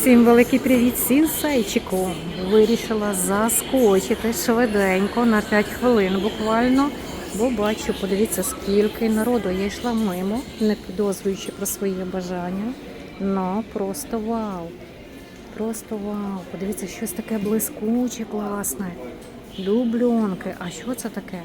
Всім великий привіт всім сінсейчику. Вирішила заскочити швиденько на 5 хвилин буквально. Бо бачу, подивіться, скільки народу. Я йшла мимо, не підозрюючи про своє бажання. Ну, просто вау. Просто вау. Подивіться, щось таке блискуче, класне. Дубльонки. А що це таке?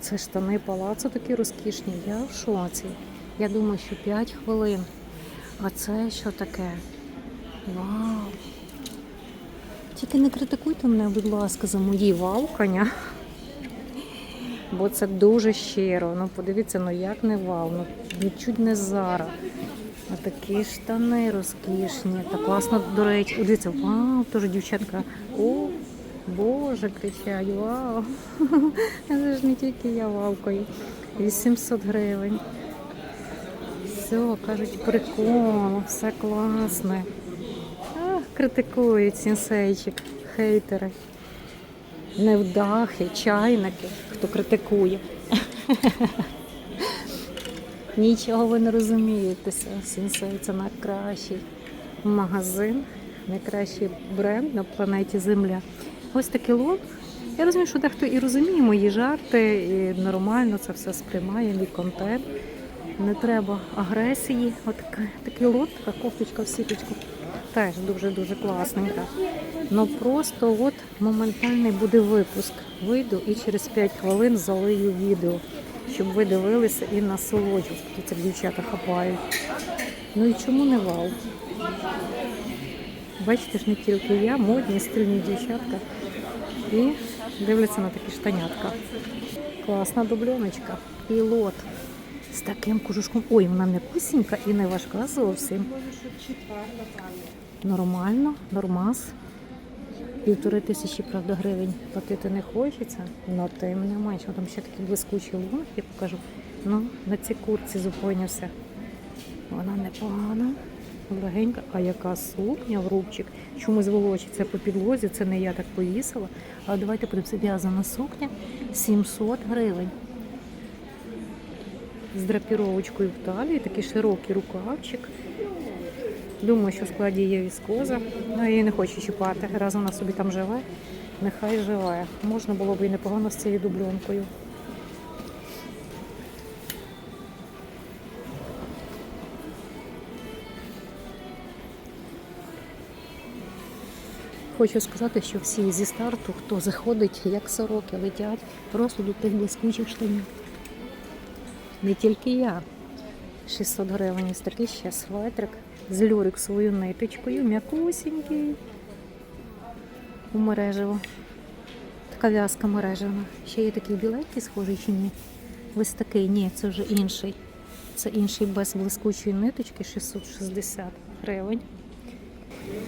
Це штани палацу такі розкішні. Я в шоці. Я думаю, що 5 хвилин. А це що таке? Вау! Тільки не критикуйте мене, будь ласка, за мої вавкання. Бо це дуже щиро. Ну, подивіться, ну як не вау, ну нічуть не зара. А такі штани розкішні. Так класно, до речі, дивіться, вау, теж дівчатка. О, Боже, кричать, вау. Це ж не тільки я вавкою. 800 гривень. Все, кажуть, прикол, все класне. А, критикують сенсейчик, хейтери. Невдахи, чайники, хто критикує. Нічого ви не розумієтеся. Сенсей це найкращий магазин, найкращий бренд на планеті Земля. Ось такий лот. Я розумію, що дехто і розуміє мої жарти, і нормально це все сприймає, мій контент. Не треба агресії. От такий лот, така кофточка в сіточку. Теж дуже-дуже класненька. Ну просто от моментальний буде випуск. Вийду і через 5 хвилин залию відео, щоб ви дивилися і насолоджувалися. Тут цих дівчата хапають. Ну і чому не вау? Бачите ж, не тільки я, модні, стильні дівчатка. І дивляться на такі штанятка. Класна дубльоночка. І лот з таким кожушком. Ой, вона м'якусінька і не важка зовсім. Нормально, нормас. Півтори тисячі, правда, гривень платити не хочеться, але тим не менше. Там ще такий блискучий лук, я покажу. Ну, на цій курці зупинився. Вона непогана, легенька. А яка сукня в рубчик? Чомусь волочиться по підлозі, це не я так повісила. А давайте подивимося, в'язана сукня 700 гривень. З драпіровочкою в талії, такий широкий рукавчик. Думаю, що в складі є віскоза. Ну, я її не хочу чіпати. Раз вона собі там живе, нехай живе. Можна було б і непогано з цією дубльонкою. Хочу сказати, що всі зі старту, хто заходить, як сороки, летять просто до тих блискучих штанів. Не тільки я. 600 гривень ось такий ще светрик з люрексовою ниточкою, м'якусінький. У мережево. Така в'язка мережевна. Ще є такий біленький схожий чи ні? Ось такий, ні, це вже інший. Це інший без блискучої ниточки, 660 гривень.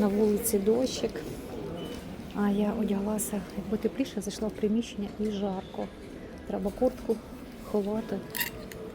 На вулиці дощик. А я одяглася, якби тепліше, зайшла в приміщення і жарко. Треба куртку ховати.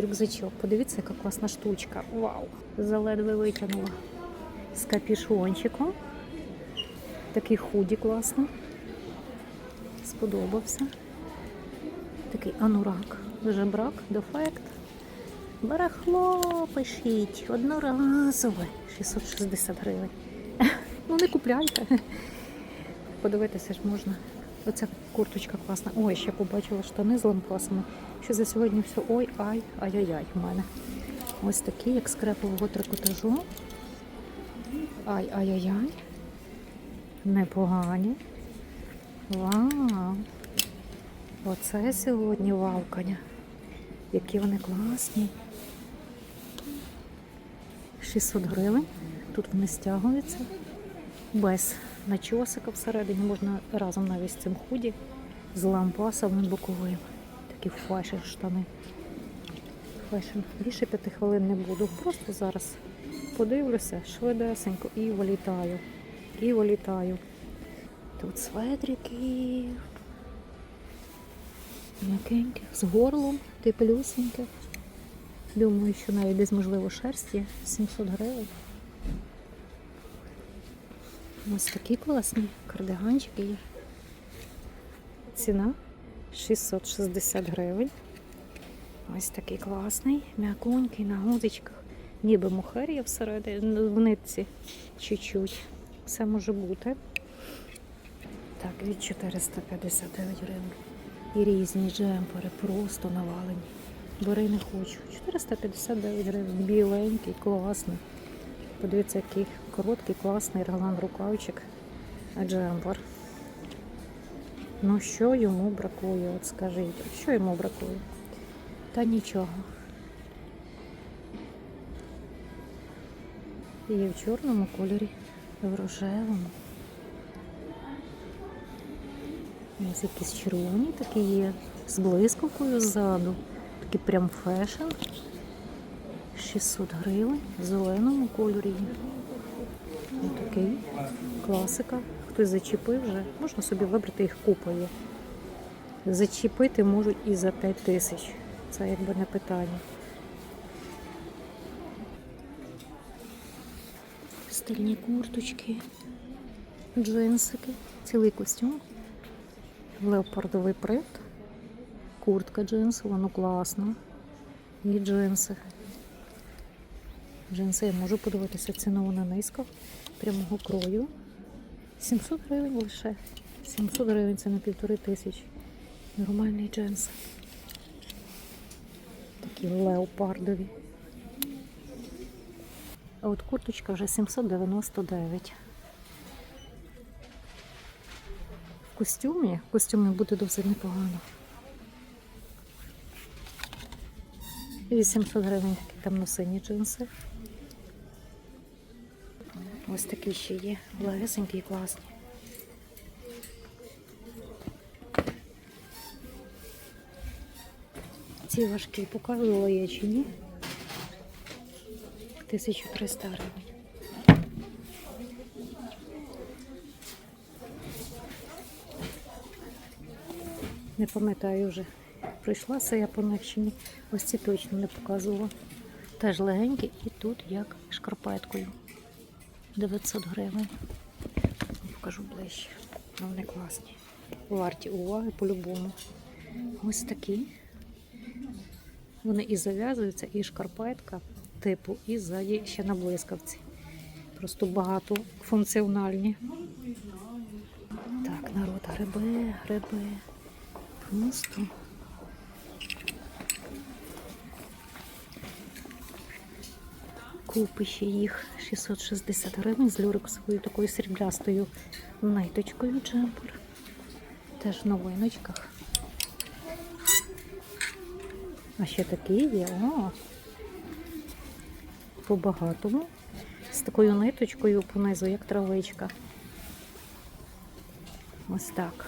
Рюкзачок. Подивіться, яка класна штучка. Вау! Заледве витягнула. З капішончиком. Такий худі класно. Сподобався. Такий анурак. Жебрак, дефект. Барахло пишіть. Одноразове. 660 гривень. Ну не купляйте. Подивитися ж можна. Оця курточка класна. Ой, ще побачила штани з лампасами. Що за сьогодні все ой, ай, ай-яй-яй в мене. Ось такі, як з крепового трикотажу. Ай, ай-яй-яй. Непогані. Вау! Оце сьогодні вавкання. Які вони класні. 600 гривень. Тут вони стягуються. Без начосика всередині можна разом навіть з цим худі з лампасом боковим. Такі фешн штани. Фешн. Більше п'яти хвилин не буду. Просто зараз подивлюся швидесенько і вилітаю. І вилітаю. Тут светрики. М'якенькі, з горлом, теплюсеньке. Думаю, що навіть десь можливо шерсть є. 700 гривень. Ось такі класні кардиганчики є. Ціна 660 гривень. Ось такий класний, м'яконький на гудочках. ніби мухер'я всередині, в нитці чуть-чуть. Все може бути. Так, від 459 гривень. І різні джемпери просто навалені. Бери не хочу. 459 гривень. Біленький, класний. Подивіться, який короткий, класний реглан рукавчик. Джемпер. Ну що йому бракує? От скажіть, що йому бракує? Та нічого. Є в чорному кольорі, в рожевому. Ось якісь червоні такі є, з блискавкою ззаду. Такий прям фешн. 600 гривень, в зеленому кольорі. Такий класика. Хтось зачепив вже, можна собі вибрати їх купа є. Зачепити можуть і за 5 тисяч. Це якби не питання. Стильні курточки, джинсики, цілий костюм, леопардовий принт, куртка джинсова, ну класна. І джинси. Джинси я можу подивитися, ціна вона низька, прямого крою. 700 гривень лише. 700 гривень це на півтори тисячі. Нормальний джинс. Такі леопардові. А от курточка вже 799. В костюмі, в костюмі буде досить непогано. І 800 гривень такі темно-сині джинси. Ось такі ще є. Легесенькі і класні. Ці важкі показувала я чи ні? 1300 гривень. Не пам'ятаю вже. Прийшлася я по них. Ось ці точно не показувала. Теж легенькі і тут як шкарпеткою. 900 гривень. Покажу ближче. Ну, Вони класні. Варті уваги по-любому. Ось такі. Вони і зав'язуються, і шкарпетка типу, і ззаді ще на блискавці. Просто багато функціональні. Так, народ, гриби, гриби. Просто. Купи ще їх 660 гривень з люрексовою такою сріблястою ниточкою джемпер. Теж в новиночках. А ще такі є. О, по-багатому. З такою ниточкою понизу, як травичка. Ось так.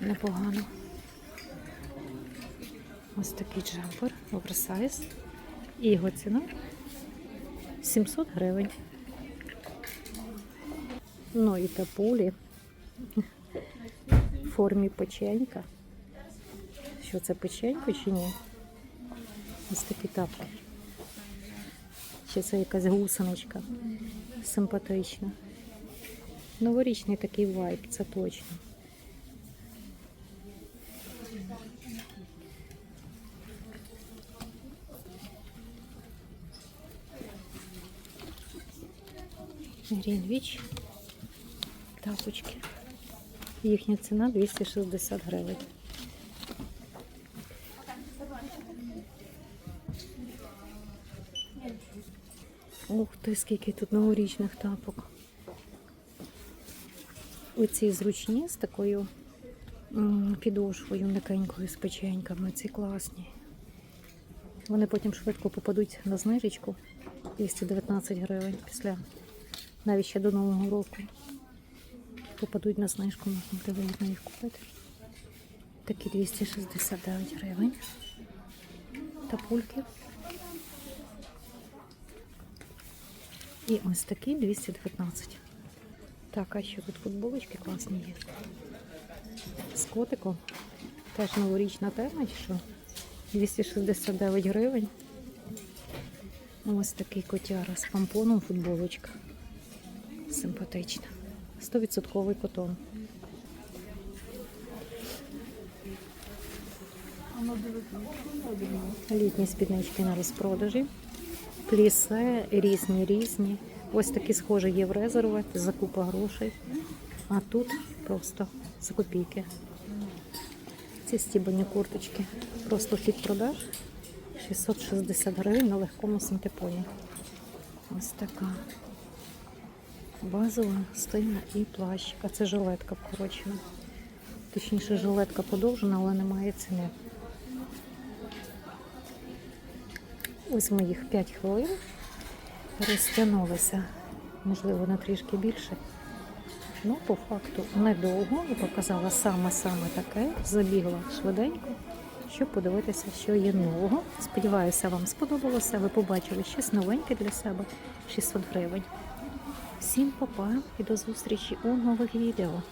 Непогано. Ось такий джемпер, оверсайз. І його ціна 700 гривень. Ну і тапулі в формі печенька. Що це печенько чи ні? Ось такі тапки. Ще це якась гусеничка. Симпатична. Новорічний такий вайб, це точно. Грінвіч. Тапочки. Їхня ціна 260 гривень. Ух ти, скільки тут новорічних тапок. Оці зручні з такою підошвою м'якенькою з печеньками. Ці класні. Вони потім швидко попадуть на знижечку 219 гривень після навіть ще до Нового року. Попадуть на знижку, можна буде вигідно їх купити. Такі 269 гривень. Тапульки. І ось такі 219. Так, а що тут футболочки класні є. З котиком. Теж новорічна тема, що? 269 гривень. Ось такий котяра з помпоном футболочка. Симпатична. 100% котон. Літні спіднички на розпродажі. плісе, різні різні. Ось такі схожі є в резервах за купа грошей. А тут просто за копійки. Ці стібані курточки. Просто хід продаж 660 гривень на легкому синтепоні. Ось така. Базова, стильна і плащика. Це жилетка вкорочена. Точніше, жилетка подовжена, але немає ціни. Ось моїх 5 хвилин розтягнулися, можливо, на трішки більше. Ну, по факту, недовго і показала саме-саме таке. Забігла швиденько, щоб подивитися, що є нового. Сподіваюся, вам сподобалося. Ви побачили щось новеньке для себе 600 гривень. Всім па-па і до зустрічі у нових відео.